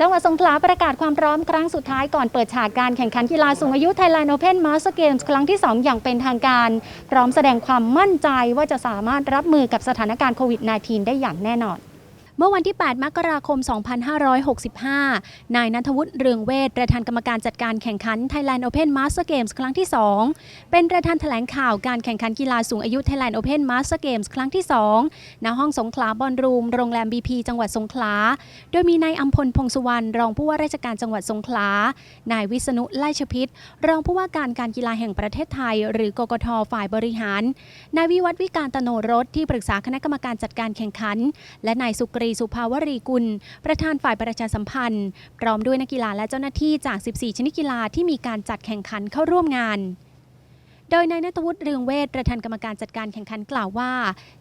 จังหวัดสงขลาประกาศความพร้อมครั้งสุดท้ายก่อนเปิดฉากการแข่งขันกีฬาสูงอายุ Thailand Open Master Games ครั้งที่ 2 อย่างเป็นทางการ พร้อมแสดงความมั่นใจว่าจะสามารถรับมือกับสถานการณ์โควิด -19 ได้อย่างแน่นอน เมื่อวันที่ 8 มกราคม 2565 นายนัทวุฒิเรืองเวทประธานกรรมการจัดการแข่งขัน Thailand Open Master Games ครั้งที่ 2 เป็นประธานแถลงข่าวการแข่งขันกีฬาสูงอายุ Thailand Open Master Games ครั้งที่ 2 ณ ห้องสงขลาบอลรูม โรงแรม BP จังหวัดสงขลา โดยมีนายอัมพลพงสุวรรณรองผู้ว่าราชการจังหวัดสงขลา นายวิษณุไล่ชพิษรองผู้ว่าการการกีฬาแห่งประเทศไทย หรือกกทฝ่ายบริหาร นายวิวัฒน์วิการตโนรสที่ปรึกษาคณะกรรมการจัดการแข่งขัน และนายสุกรีสุภาวรีกุล ประธานฝ่ายประชาสัมพันธ์ พร้อมด้วยนักกีฬาและเจ้าหน้าที่จาก 14 ชนิดกีฬาที่มีการจัดแข่งขันเข้าร่วมงาน โดยนายนัทวุฒิเรืองเวทประธานกรรมการจัดการแข่งขันกล่าวว่า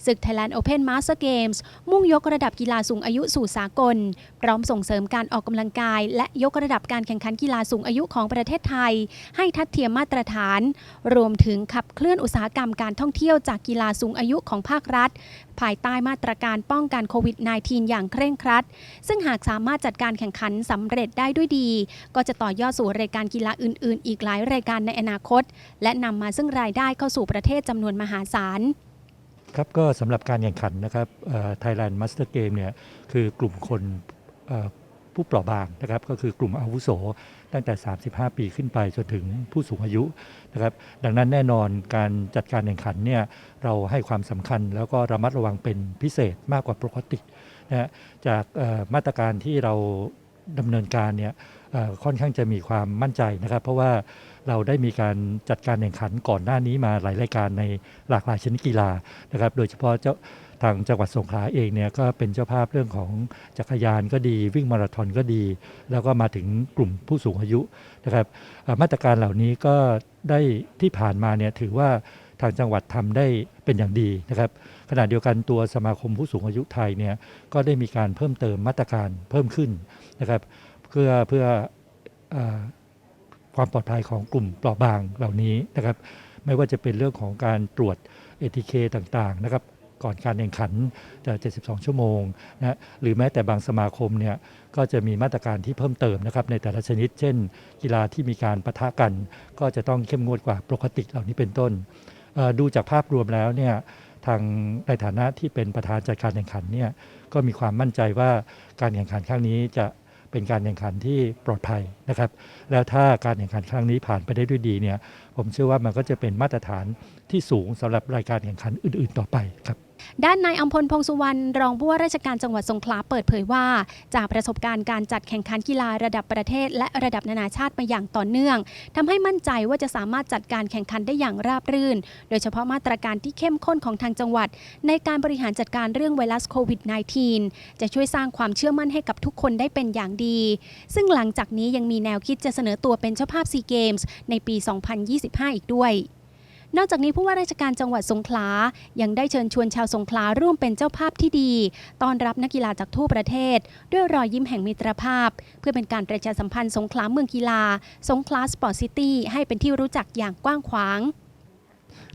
ศึก Thailand Open Master Games มุ่งยกระดับกีฬาสูงอายุสู่สากล พร้อมส่งเสริมการออกกำลังกาย และยกระดับการแข่งขันกีฬาสูงอายุของประเทศไทย ให้ทัดเทียมมาตรฐาน รวมถึงขับเคลื่อนอุตสาหกรรมการท่องเที่ยวจากกีฬาสูงอายุของภาครัฐ ภายใต้มาตรการป้องกันโควิด -19 อย่างเคร่งครัด ซึ่งหากสามารถจัดการแข่งขันสำเร็จได้ด้วยดี ก็จะต่อยอดสู่รายการกีฬาอื่น ๆ อีกหลายรายการในอนาคต และนำมาซึ่งรายได้เข้าสู่ประเทศจำนวนมหาศาลครับก็สำหรับการแข่งขันนะครับไทยแลนด์มาสเตอร์เกมเนี่ยคือกลุ่มคนผู้เปราะบางนะครับก็คือกลุ่มอาวุโสตั้งแต่ 35 ปีขึ้นไปจนถึงผู้สูงอายุนะครับดังนั้นแน่นอนการจัดการแข่งขันเนี่ยเราให้ความสำคัญแล้วก็ระมัดระวังเป็นพิเศษมากกว่าปกตินะฮะจากมาตรการที่เราดำเนินการเนี่ย ค่อนข้างจะมีความมั่นใจนะครับ เพราะว่าเราได้มีการจัดการแข่งขันก่อนหน้านี้มาหลายรายการในหลากหลายชนิดกีฬานะครับ โดยเฉพาะเจ้าทางจังหวัดสงขลาเองเนี่ยก็เป็นเจ้าภาพเรื่องของจักรยานก็ดี วิ่งมาราธอนก็ดี แล้วก็มาถึงกลุ่มผู้สูงอายุนะครับมาตรการเหล่านี้ก็ได้ที่ผ่านมาเนี่ยถือว่าทางจังหวัดทำได้เป็นอย่างดีนะครับ ขณะเดียวกันตัวสมาคมผู้สูงอายุไทยเนี่ยก็ได้มีการเพิ่มเติมมาตรการเพิ่มขึ้นนะครับ เพื่อเพื่ออความปลอดภัยของกลุ่มเปราะบางเหล่านี้นะครับ ไม่ว่าจะเป็นเรื่องของการตรวจ ATK ต่างๆนะครับก่อนการแข่งขันจะ 72 ชั่วโมงนะหรือแม้แต่บางสมาคมเนี่ยก็จะมีมาตรการที่เพิ่มเติมนะครับในแต่ละชนิด เช่น กีฬาที่มีการปะทะกัน ก็จะต้องเข้มงวดกว่าปกติเหล่านี้เป็นต้น ดูจากภาพรวมแล้วเนี่ยทางในฐานะที่เป็นประธานจัดการแข่งขันเนี่ยก็มีความมั่นใจว่าการแข่งขันครั้งนี้จะ เป็นการแข่งขันที่ปลอดภัยนะครับ แล้วถ้าการแข่งขันครั้งนี้ผ่านไปได้ด้วยดีเนี่ยผมเชื่อว่ามันก็จะเป็นมาตรฐานที่สูงสำหรับรายการแข่งขันอื่น ๆ ต่อไปครับด้านนายอัมพลพงสุวรรณรองผู้ว่าราชการจังหวัดสงขลาเปิดเผยว่า จากประสบการณ์การจัดแข่งขันกีฬาระดับประเทศ และระดับนานาชาติมาอย่างต่อเนื่องทำให้มั่นใจว่าจะสามารถจัดการแข่งขันได้อย่างราบรื่น โดยเฉพาะมาตรการที่เข้มข้นของทางจังหวัด ในการบริหารจัดการเรื่องไวรัสโควิด -19 จะช่วยสร้างความเชื่อมั่นให้กับทุกคนได้เป็นอย่างดี ซึ่งหลังจากนี้ยังมีแนวคิดจะเสนอตัวเป็นเจ้าภาพซีเกมส์ในปี 2025 อีกด้วย นอกจากนี้ผู้ว่าราชการจังหวัดสงขลา ยังได้เชิญชวนชาวสงขลาร่วมเป็นเจ้าภาพที่ดี ต้อนรับนักกีฬาจากทั่วประเทศ ด้วยรอยยิ้มแห่งมิตรภาพ เพื่อเป็นการประชาสัมพันธ์สงขลาเมืองกีฬา สงขลาสปอร์ตซิตี้ให้เป็นที่รู้จักอย่างกว้างขวาง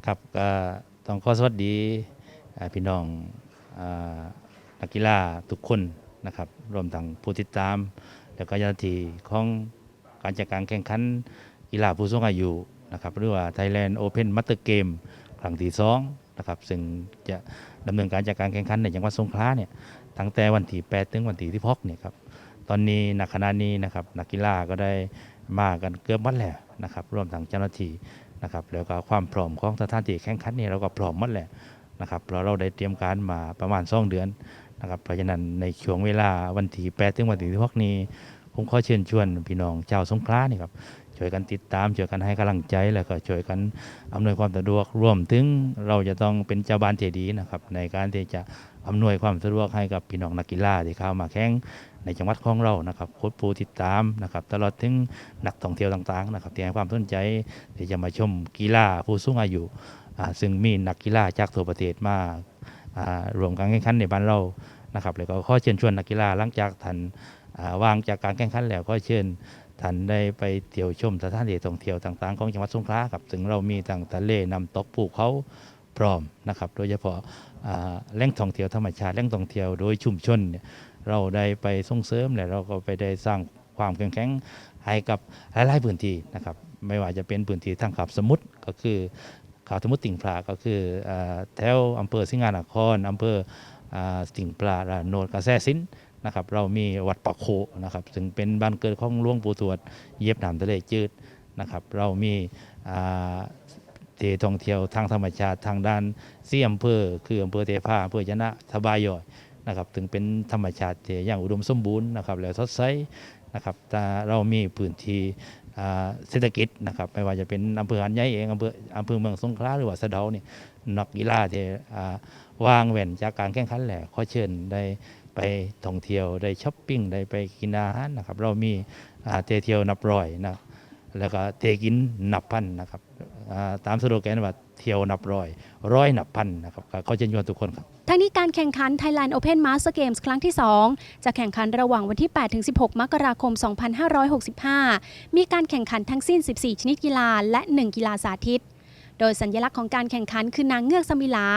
ครับก็ต้องขอสวัสดีพี่น้องอนักกีฬาทุกคนนะครับรวมทั้งผู้ติดตาม แล้วก็เจ้านทีของการจัดการแข่งขันกีฬาผู้สูงอายุ นะครับหรือว่า Thailand Open Master Game ครั้งที่สองนะครับซึ่งจะดำเนินการจัดการแข่งขันในจังหวัดสงขลาเนี่ยตั้งแต่วันที่8ถึงวันที่16เนี่ยครับตอนนี้ณขณะนี้นะครับนักกีฬาก็ได้มากันเกือบหมดแล้วนะครับรวมทั้งเจ้าหน้าที่นะครับแล้วก็ความพร้อมของสถานที่แข่งขันนี่เราก็พร้อมหมดแหละนะครับเพราะเราได้เตรียมการมาประมาณ2เดือนนะครับเพราะฉะนั้นในช่วงเวลาวันที่8ถึงวันที่16นี้ ผมขอเชิญชวนพี่น้องชาวสงขลานี่ครับ ช่วยกันติดตามช่วยกันให้กำลังใจแล้วก็ช่วยกันอำนวยความสะดวกรวมถึงเราจะต้องเป็นเจ้าบ้านที่ดีนะครับในการที่จะอำนวยความสะดวกให้กับพี่น้องนักกีฬาที่เข้ามาแข่งในจังหวัดของเรานะครับโค้ชผู้ติดตามนะครับตลอดถึงนักท่องเที่ยวต่างๆนะครับที่ให้ความสนใจที่จะมาชมกีฬาผู้สูงอายุซึ่งมีนักกีฬาจากทั่วประเทศมารวมการแข่งขันในบ้านเรานะครับแล้วก็ข้อเชิญชวนนักกีฬาหลังจากท่านวางจากการแข่งขันแล้วก็เชิญ ท่านได้ไปเที่ยวชมสถานที่ท่องเที่ยวต่างๆ ของจังหวัดสงขลาครับซึ่งเรามีทั้งทะเลน้ำตกภูเขาพร้อมนะครับ โดยเฉพาะแหล่งท่องเที่ยวธรรมชาติแหล่งท่องเที่ยวโดยชุมชนเนี่ยเราได้ไปส่งเสริมและเราก็ไปได้สร้างความเข้มแข็งให้กับหลายๆพื้นที่นะครับ ไม่ว่าจะเป็นพื้นที่ทางขับสมุทรก็คือขาวสมุทรติ่งพระก็คืออแถวอำเภอสิงหานครอำเภออ่าติ่งปลาโนนกระแสสิน นะครับเรามีวัดปะโคนะครับซึ่งเป็นบ้านเกิดของหลวงปู่ทวดเย็บน้ำทะเลจืดนะครับเรามีอ่าที่ท่องเที่ยวทางธรรมชาติทางด้านเสี่อำเภอคืออำเภอเทพาอำเภอยะนะทบายย่อยนะครับถึงเป็นธรรมชาติที่อย่างอุดมสมบูรณ์นะครับแล้วสดใสนะครับแต่เรามีพื้นที่เศรษฐกิจนะครับไม่ว่าจะเป็นอำเภอหันใหญ่เองอำเภออำเภอเมืองสงขลาหรือว่าสะเดาเนี่ยนักกีฬาที่อ่าวางแหวนจากการแข่งขันแหละขอเชิญได้ ไปท่องเที่ยวได้ช้อปปิ้งได้ไปกินอาหารนะครับ เรามีเทเที่ยวนับร้อยนะแล้วก็เทกินนับพันนะครับตามสโลแกนว่าเที่ยวนับร้อย ร้อยนับพันนะครับก็ขอเชิญชวนทุกคนครับทั้งนี้การแข่งขัน Thailand Open Master Games ครั้งที่ 2 จะแข่งขันระหว่างวันที่8-16 มกราคม 2565 มีการแข่งขันทั้งสิ้น 14 ชนิดกีฬาและ 1 กีฬาสาธิต โดยสัญลักษณ์ของการแข่งขันคือนางเงือกสมิลา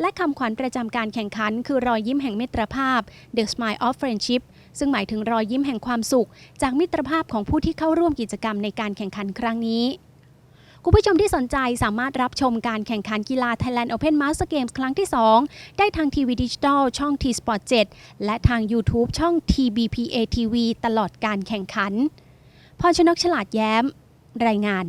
และคำขวัญประจำการแข่งขัน คือรอยยิ้มแห่งมิตรภาพ The Smile of Friendship ซึ่งหมายถึงรอยยิ้มแห่งความสุข จากมิตรภาพของผู้ที่เข้าร่วมกิจกรรมในการแข่งขันครั้งนี้คุณผู้ชมที่สนใจสามารถรับชมการแข่งขันกีฬา Thailand Open Master Games ครั้งที่ 2 ได้ทางทีวีดิจิทัลช่อง T Sport 7 และทาง YouTube ช่อง TBPA TV ตลอดการแข่งขันพรชนกฉลาดแย้ม รายงาน